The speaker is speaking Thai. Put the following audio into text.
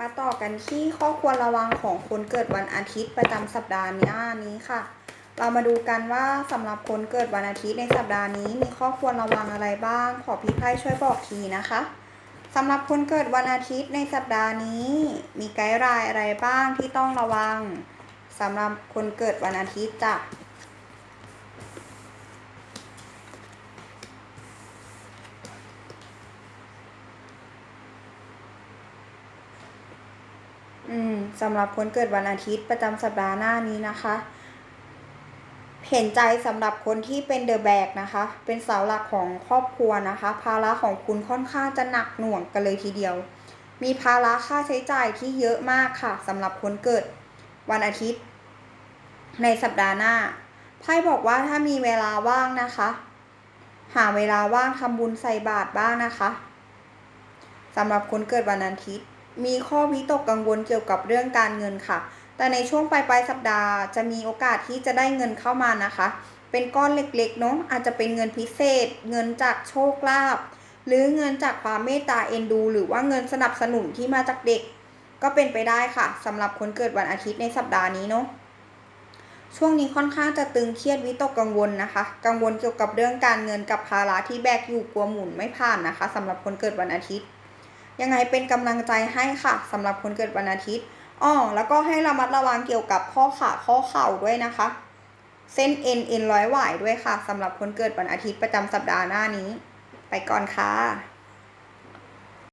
มาต่อกันที่ข้อควรระวังของคนเกิดวันอาทิตย์ประจำสัปดาห์นี้นี้ค่ะ เรามาดูกันว่าสำหรับคนเกิดวันอาทิตย์ในสัปดาห์นี้ มีข้อควรระวังอะไรบ้าง ขอพี่ไพ่ช่วยบอกทีนะคะสำหรับคนเกิดวันอาทิตย์ในสัปดาห์นี้ มีไกด์ไลน์อะไรบ้างที่ต้องระวังสำหรับคนเกิดวันอาทิตย์จ้ะ สำหรับคนเกิดวันอาทิตย์ประจำสัปดาห์หน้านี้นะคะ เห็นใจสำหรับคนที่เป็นเดอะแบกนะคะ เป็นเสาหลักของครอบครัวนะคะ ภาระของคุณค่อนข้างจะหนักหน่วงกันเลยทีเดียว มีภาระค่าใช้จ่ายที่เยอะมากค่ะสำหรับคนเกิดวันอาทิตย์ ในสัปดาห์หน้าไพ่บอกว่าถ้ามีเวลาว่างนะคะ หาเวลาว่างทำบุญใส่บาตรบ้างนะคะสำหรับคนเกิดวันอาทิตย์ มีข้อวิตกกังวลเกี่ยวกับเรื่องการเงินค่ะ แต่ในช่วงปลายปลายสัปดาห์จะมีโอกาสที่จะได้เงินเข้ามานะคะ เป็นก้อนเล็กๆเนาะอาจจะเป็นเงินพิเศษ เงินจากโชคลาภหรือเงินจากความเมตตาเอ็นดู หรือว่าเงินสนับสนุนที่มาจากเด็ก ก็เป็นไปได้ค่ะสำหรับคนเกิดวันอาทิตย์ในสัปดาห์นี้เนาะช่วงนี้ค่อนข้างจะตึงเครียดวิตกกังวลนะคะ กังวลเกี่ยวกับเรื่องการเงินกับภาระที่แบกอยู่กลัวหมุนไม่ผ่านนะคะสำหรับคนเกิดวันอาทิตย์ ยังไงเป็นกำลังใจให้ค่ะสำหรับคนเกิดวันอาทิตย์อ๋อแล้วก็ให้ระมัดระวังเกี่ยวกับข้อขาข้อเข่าด้วยนะคะ เส้นเอ็นเอ็นร้อยหวายด้วยค่ะสำหรับคนเกิดวันอาทิตย์ประจำสัปดาห์หน้านี้ ไปก่อนค่ะ